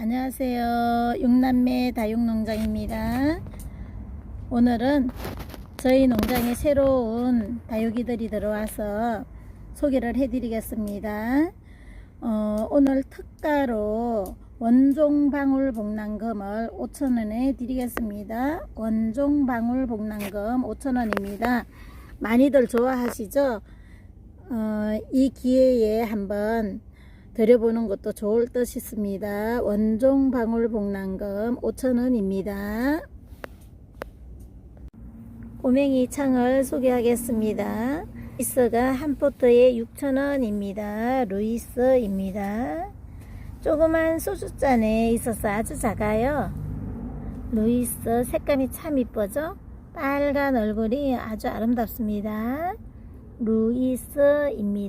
안녕하세요. 육남매 다육농장입니다. 오늘은 저희 농장에 새로운 다육이들이 들어와서 소개를 해드리겠습니다. 어, 오늘 특가로 원종방울 복랑금을 5,000원에 드리겠습니다. 원종방울 복랑금 5,000원입니다. 많이들 좋아하시죠? 어, 이 기회에 한번 드려보는 것도 좋을 듯 싶습니다. 원종 방울 복랑금 5,000원입니다. 꼬맹이 창을 소개하겠습니다. 루이스가 한 포트에 6,000원입니다. 루이스입니다. 조그만 소주잔에 있어서 아주 작아요. 루이스 색감이 참 이쁘죠? 빨간 얼굴이 아주 아름답습니다. 루이스입니다.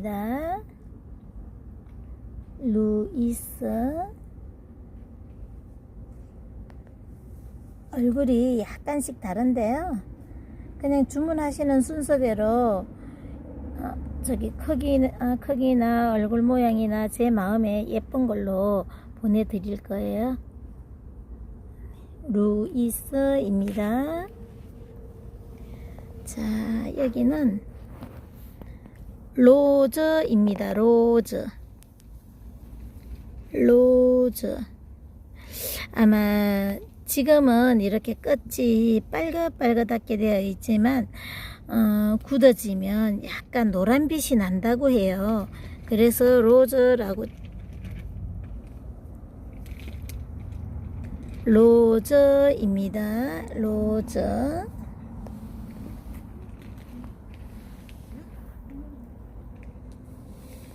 루이스 얼굴이 약간씩 다른데요. 그냥 주문하시는 순서대로 어, 저기 크기 어, 크기나 얼굴 모양이나 제 마음에 예쁜 걸로 보내드릴 거예요. 루이스입니다. 자 여기는 로즈입니다. 로즈. 로즈. 아마 지금은 이렇게 끝이 빨갛빨갛게 되어 있지만 어, 굳어지면 약간 노란빛이 난다고 해요. 그래서 로즈라고 로즈입니다. 로즈.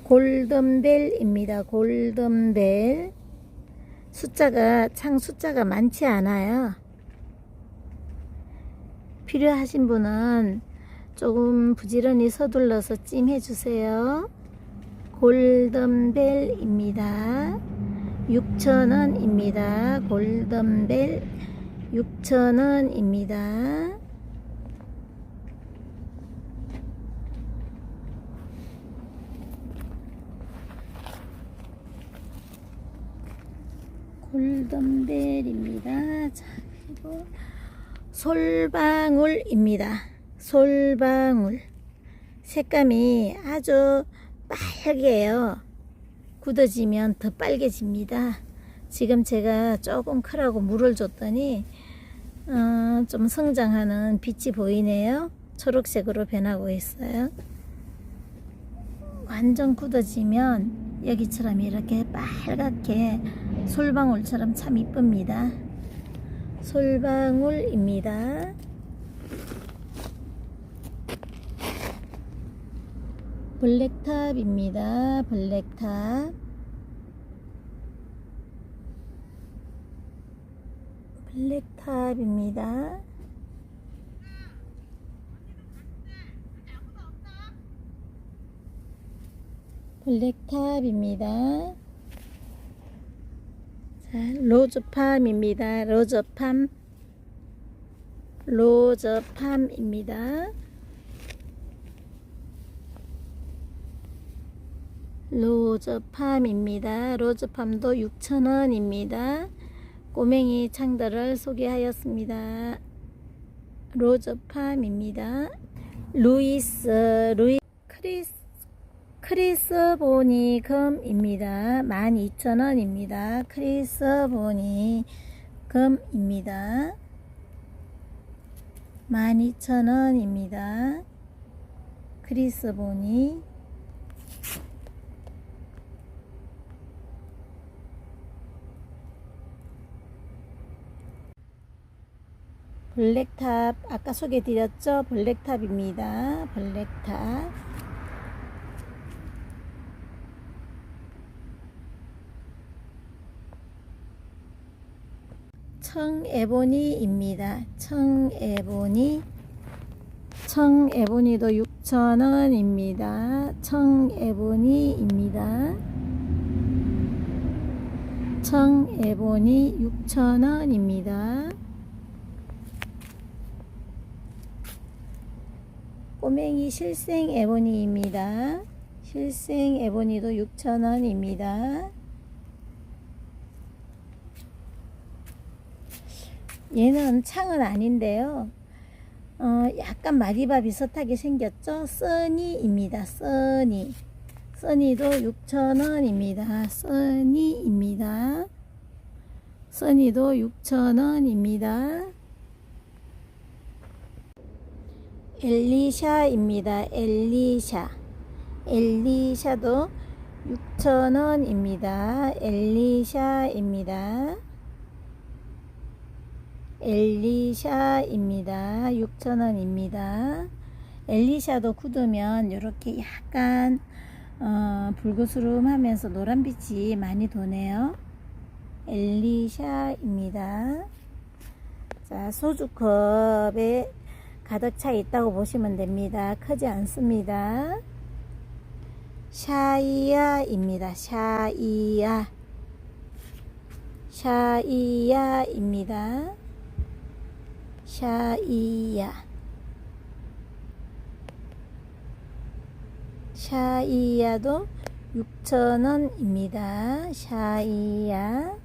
골든벨입니다. 골든벨. 숫자가, 창 숫자가 많지 않아요. 필요하신 분은 조금 부지런히 서둘러서 찜해 주세요. 골든벨입니다. 6,000원입니다. 골든벨 6,000원입니다. 골든벨입니다. 자, 그리고 솔방울입니다. 솔방울. 색감이 아주 빨개요. 굳어지면 더 빨개집니다. 지금 제가 조금 크라고 물을 줬더니 어, 좀 성장하는 빛이 보이네요. 초록색으로 변하고 있어요. 완전 굳어지면 여기처럼 이렇게 빨갛게 솔방울처럼 참 이쁩니다. 솔방울입니다. 블랙탑입니다. 블랙탑. 블랙탑입니다. 블랙탑입니다. 자, 로즈팜입니다. 로즈팜. 로즈팜입니다. 로즈팜입니다. 로즈팜도 6,000원입니다. 꼬맹이 창들을 소개하였습니다. 로즈팜입니다. 루이스, 루이, 크리스, 크리스 보니 금입니다. 12,000원입니다. 크리스 보니 금입니다. 12,000원입니다. 크리스 보니 블랙탑 아까 소개드렸죠? 블랙탑입니다. 블랙탑 청에보니입니다. 청에보니 청에보니도 6,000원입니다. 청에보니입니다. 청에보니 6,000원입니다. 꼬맹이 실생 에보니입니다. 실생 에보니도 6,000원입니다. 얘는 창은 아닌데요. 어, 약간 마디바 비슷하게 생겼죠? 써니입니다. 써니. 써니도 6,000원입니다. 써니입니다. 써니도 6,000원입니다. 엘리샤입니다. 엘리샤. 엘리샤도 6,000원입니다. 엘리샤입니다. 엘리샤입니다. 6,000원입니다. 엘리샤도 굳으면 이렇게 약간 어, 붉으스름하면서 노란빛이 많이 도네요. 엘리샤입니다. 자, 소주컵에 가득 차 있다고 보시면 됩니다. 크지 않습니다. 샤이야입니다. 샤이야. 샤이야입니다. 샤이야. 샤이야도 6,000원입니다. 샤이야.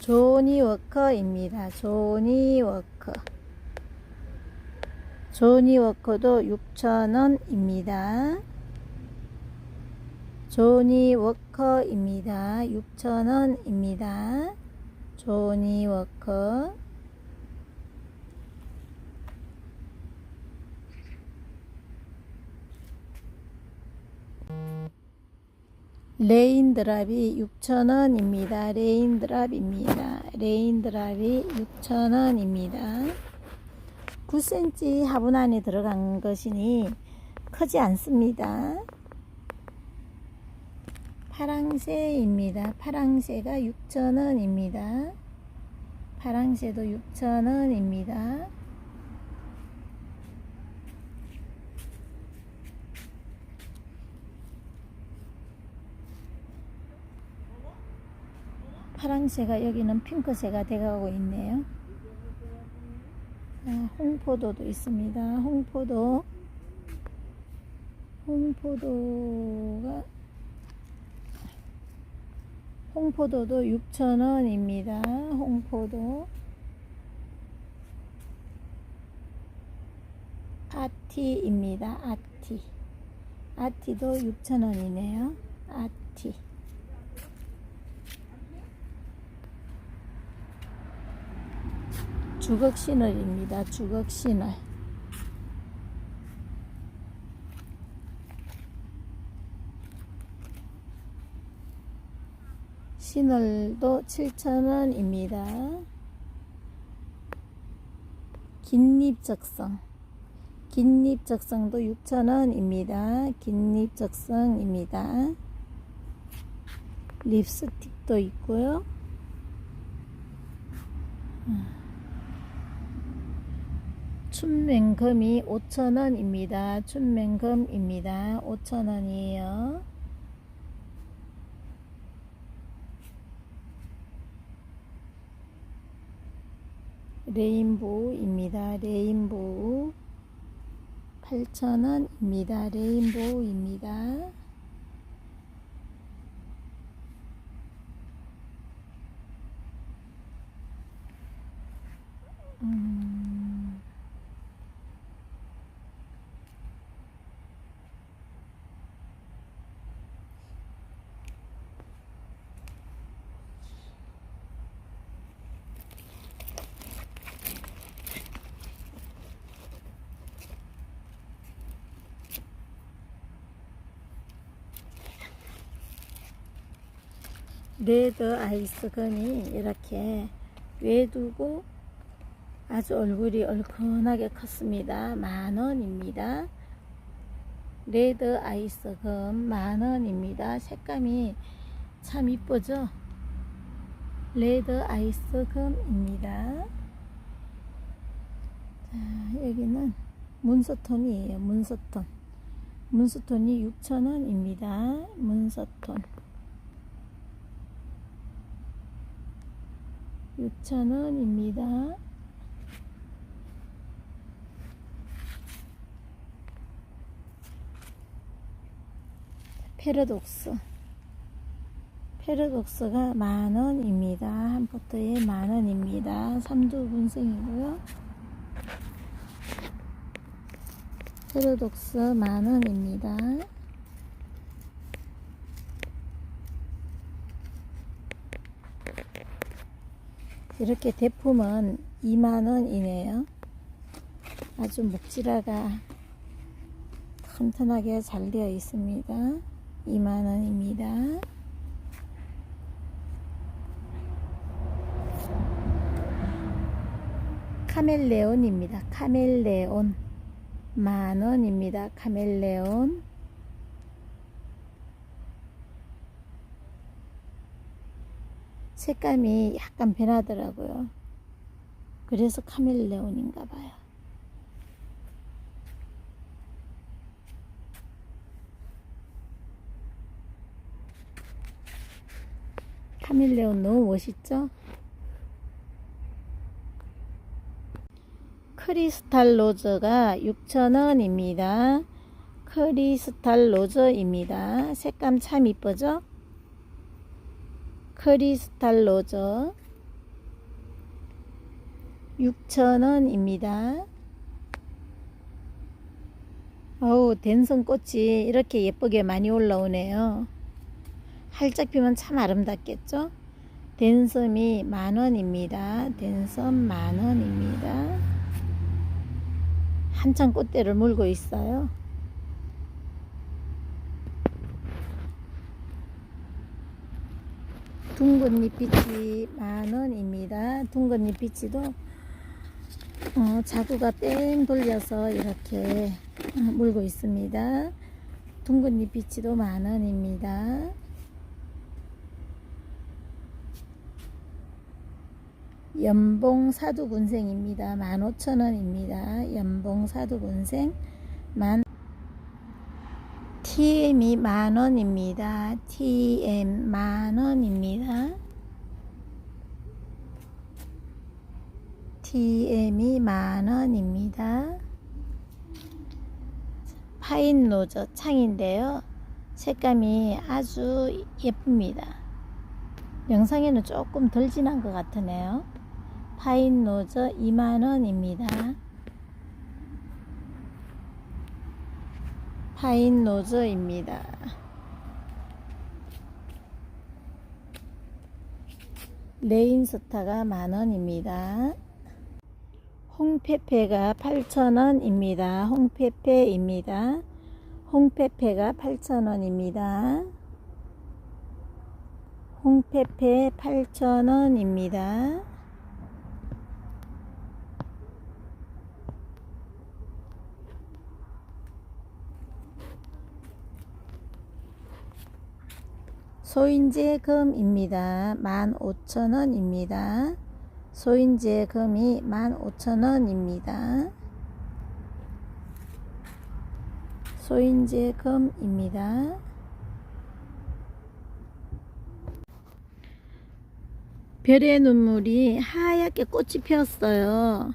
조니 워커입니다. 조니 워커. 조니 워커도 6,000원입니다. 조니 워커입니다. 6,000원입니다. 조니 워커. 레인드랍이 6,000원입니다. 레인드랍입니다. 레인드랍이 6,000원입니다. 9cm 화분 안에 들어간 것이니 크지 않습니다. 파랑새입니다. 파랑새가 6,000원입니다. 파랑새도 6,000원입니다. 파랑새가 여기는 핑크새가 돼가고 있네요. 아, 홍포도도 있습니다. 홍포도. 홍포도가 홍포도도 6,000원입니다. 홍포도. 아티입니다. 아티. 아티도 6,000원이네요. 아티. 주걱 시널입니다. 주걱 시널. 시널도 7,000원입니다. 긴잎 적성. 긴잎 적성도 6,000원입니다. 긴잎 적성입니다. 립스틱도 있고요. 춘맹금이 5,000원입니다. 춘맹금입니다. 5,000원이에요. 레인보우입니다. 레인보우 8,000원입니다. 레인보우입니다. 레드 아이스 건이 이렇게 외두고 아주 얼굴이 얼큰하게 컸습니다. 만 원입니다. 레드 아이스 금만 원입니다. 색감이 참 이쁘죠? 레드 아이스 금입니다. 자, 여기는 문서톤이에요. 문서톤. 문서톤이 6,000원입니다. 문서톤. 6,000원입니다. 패러독스. 페르독스가 만원입니다. 한 포트에 만원입니다. 삼두 분생이고요. 페르독스 만원입니다. 이렇게 대품은 2만원이네요. 아주 목지라가 튼튼하게 잘 되어 있습니다. 2만원입니다. 카멜레온입니다. 카멜레온 만원입니다. 카멜레온 색감이 약간 변하더라고요. 그래서 카멜레온인가 봐요. 카멜레온 너무 멋있죠? 크리스탈 로즈가 6,000원입니다. 크리스탈 로즈입니다. 색감 참 이쁘죠? 크리스탈 로즈 6,000원입니다. 어우, 댄성꽃이 이렇게 예쁘게 많이 올라오네요. 활짝 피면 참 아름답겠죠? 댄섬이 만원입니다. 댄섬 만원입니다. 한창 꽃대를 물고 있어요. 둥근 잎빛이 만원입니다. 둥근 잎빛이도 어, 자구가 뺑 돌려서 이렇게 어, 물고 있습니다. 둥근 잎빛이도 만원입니다. 연봉 사두군생입니다. 15,000원입니다. 연봉 사두군생 만 TM이 만 원입니다. TM 만 원입니다. TM이 만 원입니다. 파인 노저 창인데요. 색감이 아주 예쁩니다. 영상에는 조금 덜 진한 것 같으네요. 파인 노저 2만 원입니다. 파인 노저입니다. 레인스타가 만원입니다. 홍페페가 8,000원입니다. 홍페페입니다. 홍페페가 8,000원입니다. 홍페페 8,000원입니다. 소인제 금입니다. 15,000원입니다. 소인제 금이 15,000원입니다. 소인제 금입니다. 별의 눈물이 하얗게 꽃이 피었어요.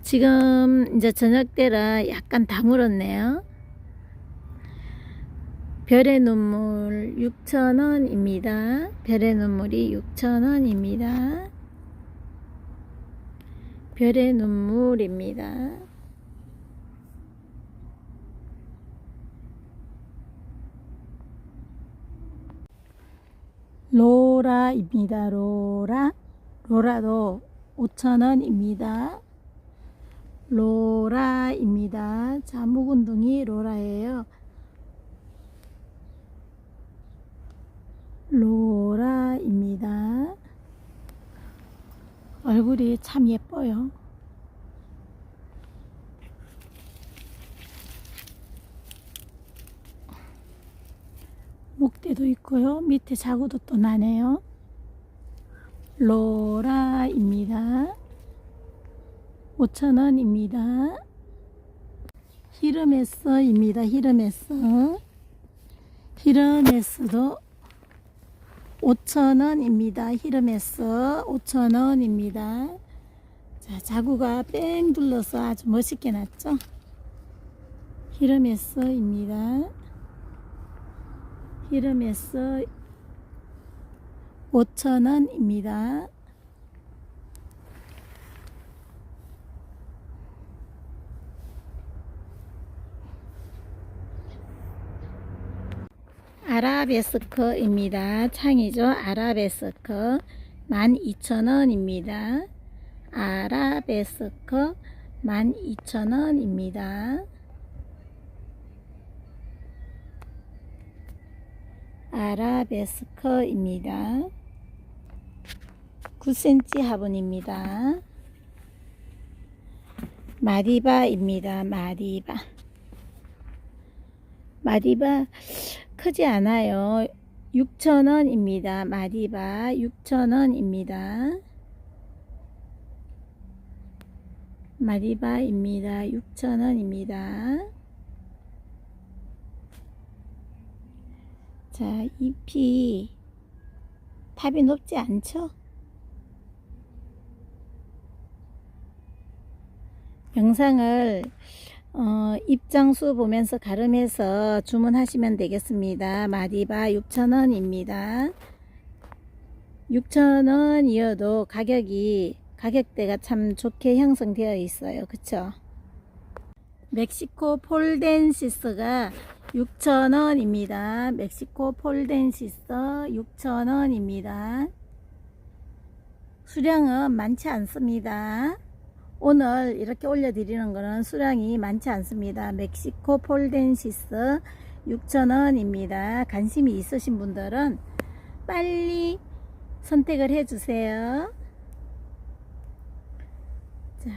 지금 이제 저녁 때라 약간 다 물었네요. 별의 눈물 6,000원입니다. 별의 눈물이 6,000원입니다. 별의 눈물입니다. 로라입니다. 로라. 로라도 5,000원입니다. 로라입니다. 자, 묵은둥이 로라예요. 로라입니다. 얼굴이 참 예뻐요. 목대도 있고요. 밑에 자구도 또 나네요. 로라입니다. 5,000원입니다. 히르메스입니다. 히르메스. 히르메스도 5,000원입니다. 히르메스 5,000원입니다. 자, 자구가 뺑 둘러서 아주 멋있게 났죠? 히르메스입니다. 히르메스 5,000원입니다. 아라베스커입니다. 창이죠. 아라베스커 12,000원입니다. 아라베스커 12,000원입니다. 아라베스커입니다. 9cm 화분입니다. 마디바입니다. 마디바. 마디바 크지 않아요. 6,000원입니다. 마디바 6,000원입니다. 마디바입니다. 6,000원입니다. 자, 잎이 탑이 높지 않죠? 영상을 어, 입장수 보면서 가름해서 주문하시면 되겠습니다. 마디바 6,000원입니다. 6,000원이어도 가격이 가격대가 참 좋게 형성되어 있어요. 그쵸? 멕시코 폴덴시스가 6,000원입니다. 멕시코 폴덴시스 6,000원입니다. 수량은 많지 않습니다. 오늘 이렇게 올려드리는 거는 수량이 많지 않습니다. 멕시코 폴덴시스 6,000원입니다. 관심이 있으신 분들은 빨리 선택을 해주세요. 자,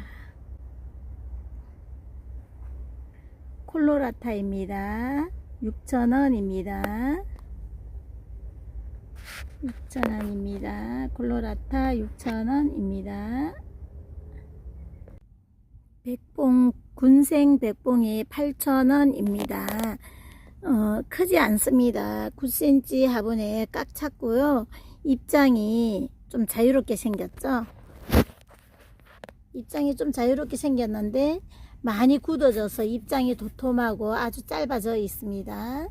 콜로라타입니다. 6,000원입니다. 6,000원입니다. 콜로라타 6,000원입니다. 백봉, 군생 백봉이 8,000원입니다. 어, 크지 않습니다. 9cm 화분에 꽉 찼고요. 입장이 좀 자유롭게 생겼죠? 입장이 좀 자유롭게 생겼는데 많이 굳어져서 입장이 도톰하고 아주 짧아져 있습니다.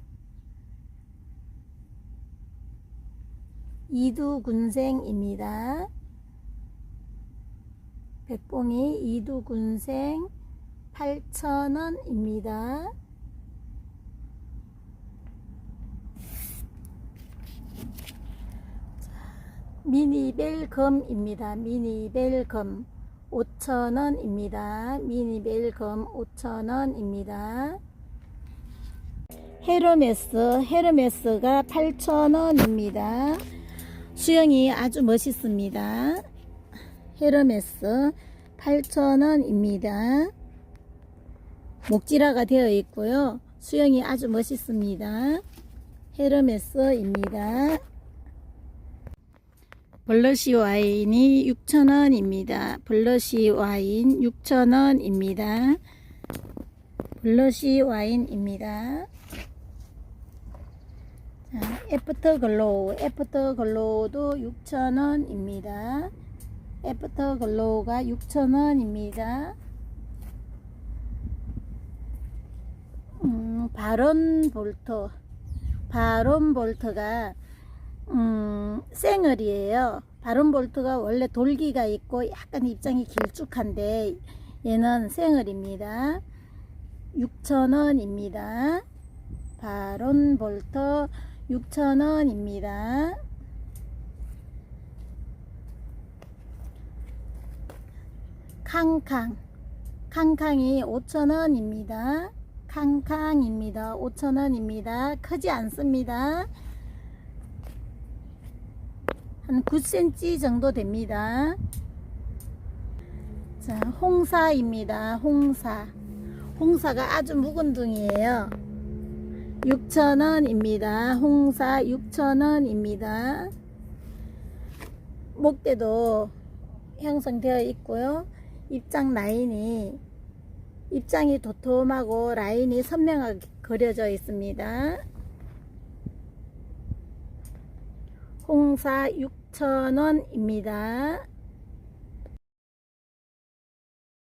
이두군생입니다. 백봉이 이두군생 8,000원입니다. 미니벨검입니다. 미니벨검 5,000원입니다. 미니벨검 5,000원입니다. 헤르메스, 헤르메스가 8,000원입니다. 수영이 아주 멋있습니다. 헤르메스 8,000원입니다. 목지라가 되어 있고요. 수영이 아주 멋있습니다. 헤르메스입니다. 블러시 와인이 6,000원입니다. 블러시 와인 6,000원입니다. 블러시 와인입니다. 자, 애프터 글로우, 애프터 글로우도 6,000원입니다. 애프터 글로우가 6,000원입니다. 음, 바론 볼트, 바론 볼트가 음, 생얼이에요. 바론 볼트가 원래 돌기가 있고 약간 입장이 길쭉한데 얘는 생얼입니다. 6,000원입니다. 바론 볼트 6,000원입니다. 캉캉 캉캉이 5,000원입니다. 캉캉입니다. 5,000원입니다. 크지 않습니다. 한 9cm 정도 됩니다. 자, 홍사입니다. 홍사. 홍사가 아주 묵은 둥이에요. 6,000원입니다. 홍사 6,000원입니다. 목대도 형성되어 있고요. 입장 라인이 입장이 도톰하고 라인이 선명하게 그려져 있습니다. 홍사 6,000원입니다.